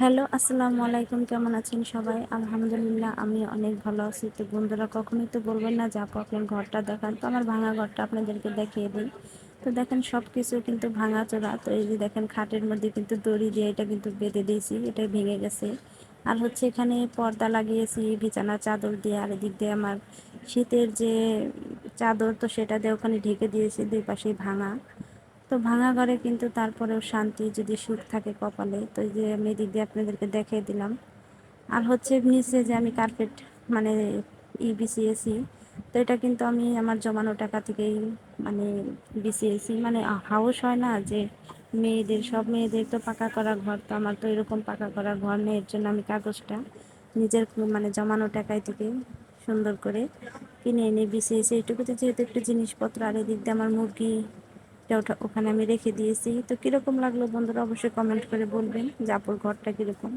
Hello, আসসালামু আলাইকুম। কেমন আছেন সবাই? আলহামদুলিল্লাহ আমি অনেক ভালো আছি। তো বন্ধুরা, কখনোই তো বলবেন না যে আপু আপনার ঘরটা দেখান। তো আমার ভাঙা ঘরটা আপনাদেরকে দেখিয়ে দিই। তো দেখেন সব কিছু কিন্তু ভাঙা চোরা। তো এই যে দেখেন, খাটের মধ্যে কিন্তু দড়ি দিয়ে এটা কিন্তু বেঁধে দিয়েছি। এটা ভেঙে গেছে। আর হচ্ছে এখানে পর্দা লাগিয়েছি, বিছানা, চাদর দিয়ে। আর এদিক দিয়ে আমার শীতের যে চাদর, তো সেটা দিয়ে ওখানে ঢেকে দিয়েছি, দুই পাশে ভাঙা। তো ভাঙা ঘরে কিন্তু তারপরেও শান্তি যদি সুখ থাকে কপালে, তো যে আমি এদিক দিয়ে আপনাদেরকে দেখিয়ে দিলাম। আর হচ্ছে নিচে যে আমি কার্পেট মানে ই তো এটা কিন্তু আমি আমার জমানো টাকা থেকেই মানে বিছিয়েছি মানে হাউস হয় না যে মেয়েদের, সব মেয়েদের তো পাকা করা ঘর, তো আমার তো এরকম পাকা করা ঘর নেই, এর জন্য আমি কাগজটা নিজের মানে জমানো টাকায় থেকে সুন্দর করে কিনে এনে বিছিয়েছি এইটুকুতে যেহেতু একটু জিনিসপত্র, আর এদিক দিয়ে আমার মুরগি এটা ওটা ওখানে আমি রেখে দিয়েছি। তো কীরকম লাগল বন্ধুরা অবশ্যই কমেন্ট করে বলবেন যে আপুর ঘরটা কীরকম?